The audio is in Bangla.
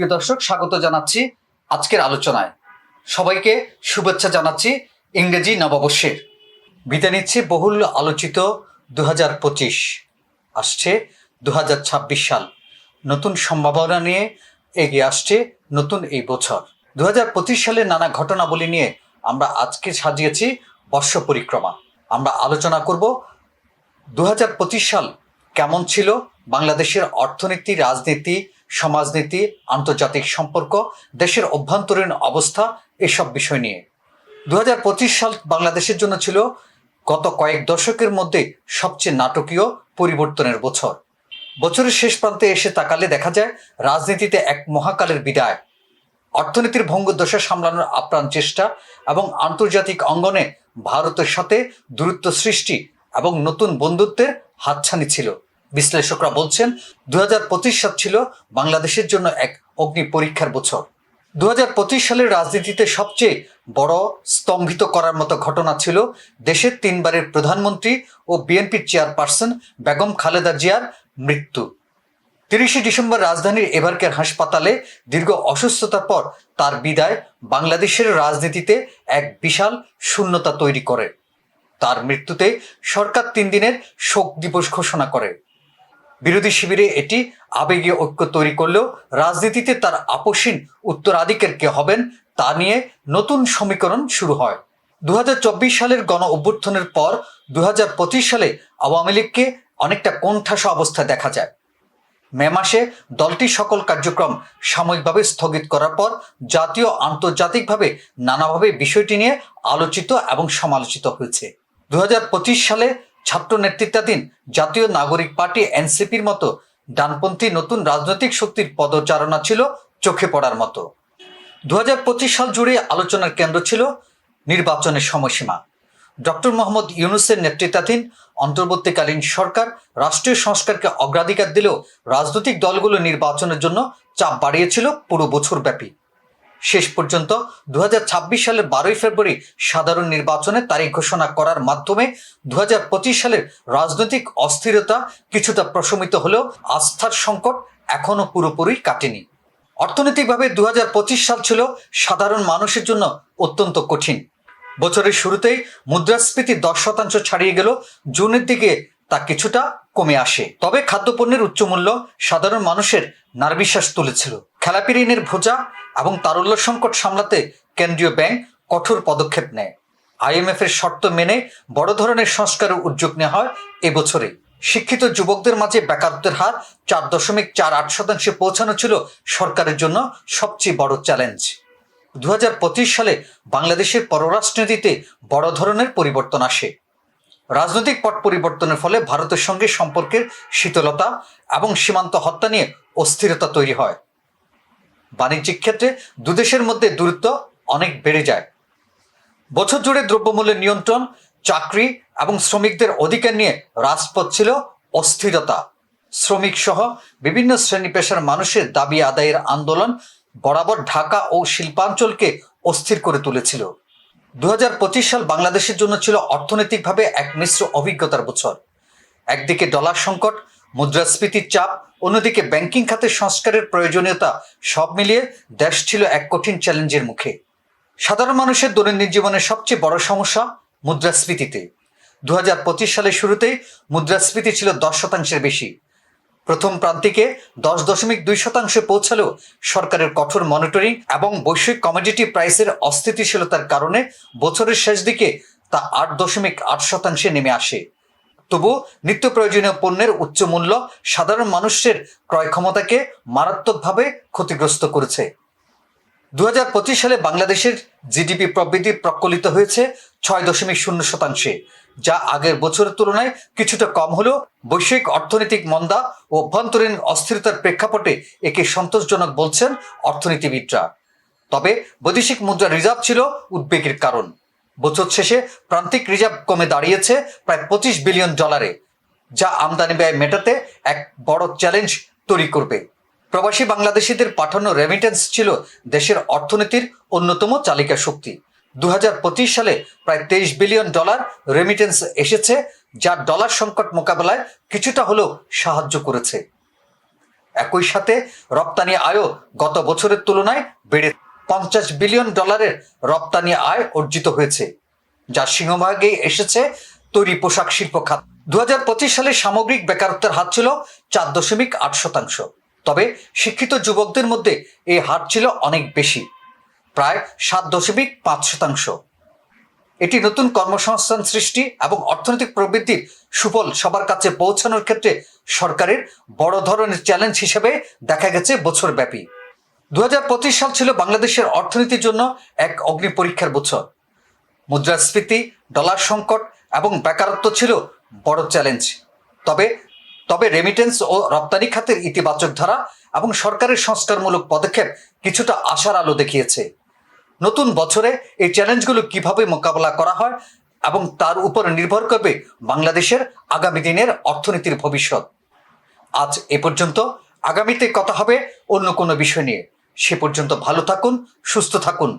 প্রিয় দর্শক, স্বাগত জানাচ্ছি আজকের আলোচনায়। সবাইকে শুভেচ্ছা জানাচ্ছি ইংরেজি নববর্ষের। বিদায় নিচ্ছে বহুল আলোচিত দু পঁচিশ। আসছে দু ছাব্বিশ সাল। নতুন সম্ভাবনা নিয়ে এগিয়ে আসছে নতুন এই বছর। দু পঁচিশ সালের নানা ঘটনাবলী নিয়ে আমরা আজকে সাজিয়েছি বর্ষ পরিক্রমা আমরা আলোচনা করব দু হাজার পঁচিশ সাল কেমন ছিল বাংলাদেশের অর্থনীতি, রাজনীতি, সমাজনীতি, আন্তর্জাতিক সম্পর্ক, দেশের অভ্যন্তরীণ অবস্থা, এসব বিষয় নিয়ে? দু হাজার পঁচিশ সাল বাংলাদেশের জন্য ছিল গত কয়েক দশকের মধ্যে সবচেয়ে নাটকীয় পরিবর্তনের বছর। বছরের শেষ প্রান্তে এসে তাকালে দেখা যায়, রাজনীতিতে এক মহাকালের বিদায়। অর্থনীতির ভঙ্গদশা সামলানোর আপ্রাণ চেষ্টা এবং আন্তর্জাতিক অঙ্গনে ভারতের সাথে দূরত্ব সৃষ্টি এবং নতুন বন্ধুত্বের হাতছানি ছিল। বিশ্লেষকরা বলছেন দু সাল ছিল বাংলাদেশের জন্য এক অগ্নি পরীক্ষার বছর। দু হাজার পঁচিশ সালের রাজনীতিতে সবচেয়ে বড় স্তম্ভিত করার মতো ঘটনা ছিল দেশের তিনবারের প্রধানমন্ত্রী ও বিএনপির চেয়ারপারসন বেগম খালেদা জিয়ার মৃত্যু। তিরিশে ডিসেম্বর রাজধানীর এবারকের হাসপাতালে দীর্ঘ অসুস্থতার পর তার বিদায় বাংলাদেশের রাজনীতিতে এক বিশাল শূন্যতা তৈরি করে। তার মৃত্যুতে সরকার তিন দিনের শোক দিবস ঘোষণা করে। বিরোধী শিবিরে এটি আবেগীয় ঐক্য তৈরি করলেও রাজনীতিতে তার আপসীন উত্তরাধিকার কে হবেন তা নিয়ে নতুন সমীকরণ শুরু হয়। দুহাজার চব্বিশ সালের গণ অভ্যুত্থানের পর দুহাজার পঁচিশ সালে আওয়ামী লীগকে অনেকটা কোণঠাসা অবস্থায় দেখা যায়। মে মাসে দলটি সকল কার্যক্রম সাময়িকভাবে স্থগিত করার পর জাতীয় আন্তর্জাতিকভাবে নানাভাবে বিষয়টি নিয়ে আলোচিত এবং সমালোচিত হয়েছে। দু হাজার পঁচিশ সালে ছাত্র নেতৃত্বাধীন জাতীয় নাগরিক পার্টি এনসিপির মতো ডানপন্থী নতুন রাজনৈতিক শক্তির পদচারণা ছিল চোখে পড়ার মতো। দু হাজার পঁচিশ সাল জুড়ে আলোচনার কেন্দ্র ছিল নির্বাচনের সময়সীমা। ডক্টর মোহাম্মদ ইউনুসের নেতৃত্বাধীন অন্তর্বর্তীকালীন সরকার রাষ্ট্রীয় সংস্কারকে অগ্রাধিকার দিলেও রাজনৈতিক দলগুলো নির্বাচনের জন্য চাপ বাড়িয়েছিল পুরো বছর ব্যাপী শেষ পর্যন্ত দু হাজার ছাব্বিশ সালের বারোই ফেব্রুয়ারি সাধারণ নির্বাচনের তারিখ ঘোষণা করার মাধ্যমে দু হাজার পঁচিশ সালের রাজনৈতিক অস্থিরতা কিছুটা প্রশমিত হলেও আস্থার সংকট এখনও পুরোপুরি কাটেনি। অর্থনৈতিকভাবে দু হাজার পঁচিশ সাল ছিল সাধারণ মানুষের জন্য অত্যন্ত কঠিন। বছরের শুরুতেই মুদ্রাস্ফীতি দশ শতাংশ ছাড়িয়ে গেল, জুনের দিকে তা কিছুটা কমে আসে। তবে খাদ্যপণ্যের উচ্চমূল্য সাধারণ মানুষের নার্বিশ্বাস তুলেছিল। খেলাপি ঋণের ভোজা এবং তারল্য সংকট সামলাতে কেন্দ্রীয় ব্যাংক কঠোর পদক্ষেপ নেয়। আইএমএফ এর শর্ত মেনে বড় ধরনের সংস্কারের উদ্যোগ নেওয়া হয় এবছরে। শিক্ষিত যুবকদের মাঝে বেকারত্বের হার চার দশমিক চার আট শতাংশে পৌঁছানো ছিল সরকারের জন্য সবচেয়ে বড় চ্যালেঞ্জ। দু হাজার পঁচিশ সালে বাংলাদেশের পররাষ্ট্রনীতিতে বড় ধরনের পরিবর্তন আসে। রাজনৈতিক পট পরিবর্তনের ফলে ভারতের সঙ্গে সম্পর্কের শীতলতা এবং সীমান্ত হত্যা নিয়ে অস্থিরতা তৈরি হয়। বাণিজ্যিক ক্ষেত্রে দুদেশের মধ্যে দূরত্ব অনেক বেড়ে যায়। বছর জুড়ে দ্রব্যমূল্যের নিয়ন্ত্রণ, চাকরি এবং শ্রমিকদের অধিকার নিয়ে রাজপথ ছিল অস্থিরতা। শ্রমিক সহ বিভিন্ন শ্রেণি পেশার মানুষের দাবি আদায়ের আন্দোলন বরাবর ঢাকা ও শিল্পাঞ্চলকে অস্থির করে তুলেছিল। দু হাজার পঁচিশ সাল বাংলাদেশের জন্য ছিল অর্থনৈতিকভাবে এক মিশ্র অভিজ্ঞতার বছর। একদিকে ডলার সংকট মুদ্রাস্ফীতির চাপ, অন্যদিকে ব্যাংকিং খাতের সংস্কারের প্রয়োজনীয়তা, সব মিলিয়ে দেশ ছিল এক কঠিন চ্যালেঞ্জের মুখে। সাধারণ মানুষের দৈনন্দিন জীবনের সবচেয়ে বড় সমস্যা মুদ্রাস্ফীতিতে। দু হাজার পঁচিশ সালের শুরুতেই মুদ্রাস্ফীতি ছিল দশ শতাংশের বেশি। প্রথম প্রান্তিকে দশ দশমিক দুই শতাংশে পৌঁছালেও সরকারের কঠোর মনিটরিং এবং বৈশ্বিক কমোডিটি প্রাইসের অস্থিতিশীলতার কারণে বছরের শেষ দিকে তা আট দশমিক আট শতাংশে নেমে আসে। তবু নিত্য প্রয়োজনীয় পণ্যের উচ্চ মূল্য সাধারণ মানুষের ক্রয় ক্ষমতাকে মারাত্মকভাবে ক্ষতিগ্রস্ত করেছে। দু হাজার পঁচিশ সালে বাংলাদেশের জিডিপি প্রবৃদ্ধি প্রকলিত হয়েছে ছয় দশমিক শূন্য শতাংশে, যা আগের বছরের তুলনায় কিছুটা কম হলেও বৈশ্বিক অর্থনৈতিক মন্দা ও অভ্যন্তরীণ অস্থিরতার প্রেক্ষাপটে একে সন্তোষজনক বলছেন অর্থনীতিবিদরা। তবে বৈদেশিক মুদ্রা রিজার্ভ ছিল উদ্বেগের কারণ। বছর শেষে প্রান্তিক রিজার্ভ কমে দাঁড়িয়েছে প্রায় পঁচিশ বিলিয়ন ডলারে, যা আমদানি ব্যয় মেটাতে এক বড় চ্যালেঞ্জ তৈরি করবে। প্রবাসী বাংলাদেশিদের পাঠানো রেমিটেন্স ছিল দেশের অর্থনীতির অন্যতম চালিকা শক্তি। দু হাজার পঁচিশ সালে প্রায় তেইশ বিলিয়ন ডলার রেমিটেন্স এসেছে, যা ডলার সংকট মোকাবেলায় কিছুটা হলেও সাহায্য করেছে। একই সাথে রপ্তানি আয়ও গত বছরের তুলনায় বেড়ে পঞ্চাশ বিলিয়ন ডলারের রপ্তানি আয় অর্জিত হয়েছে যার সিংহভাগে এসেছে তৈরি পোশাক শিল্প খাত। দু হাজার পঁচিশ সালে সামগ্রিক বেকারত্বের হার ছিল চার দশমিক আট শতাংশ। তবে শিক্ষিত যুবকদের মধ্যে এই হার ছিল অনেক বেশি, প্রায় সাত দশমিক পাঁচ শতাংশ। এটি নতুন কর্মসংস্থান সৃষ্টি এবং অর্থনৈতিক প্রবৃদ্ধির সুফল সবার কাছে পৌঁছানোর ক্ষেত্রে সরকারের বড় ধরনের চ্যালেঞ্জ হিসেবে দেখা গেছে বছরব্যাপী। দু হাজার পঁচিশ সাল ছিল বাংলাদেশের অর্থনীতির জন্য এক অগ্নি পরীক্ষার বছর। মুদ্রাস্ফীতি, ডলার সংকট এবং বেকারত্ব ছিল বড় চ্যালেঞ্জ। তবে তবে রেমিটেন্স ও রপ্তানি খাতের ইতিবাচক ধারা এবং সরকারের সংস্কারমূলক পদক্ষেপ কিছুটা আশার আলো দেখিয়েছে। নতুন বছরে এই চ্যালেঞ্জগুলো কীভাবে মোকাবেলা করা হয় এবং তার উপর নির্ভর করবে বাংলাদেশের আগামী দিনের অর্থনীতির ভবিষ্যৎ। আজ এ পর্যন্ত আগামীতে কথা হবে অন্য কোনো বিষয় নিয়ে। সে পর্যন্ত ভালো থাকুন সুস্থ থাকুন।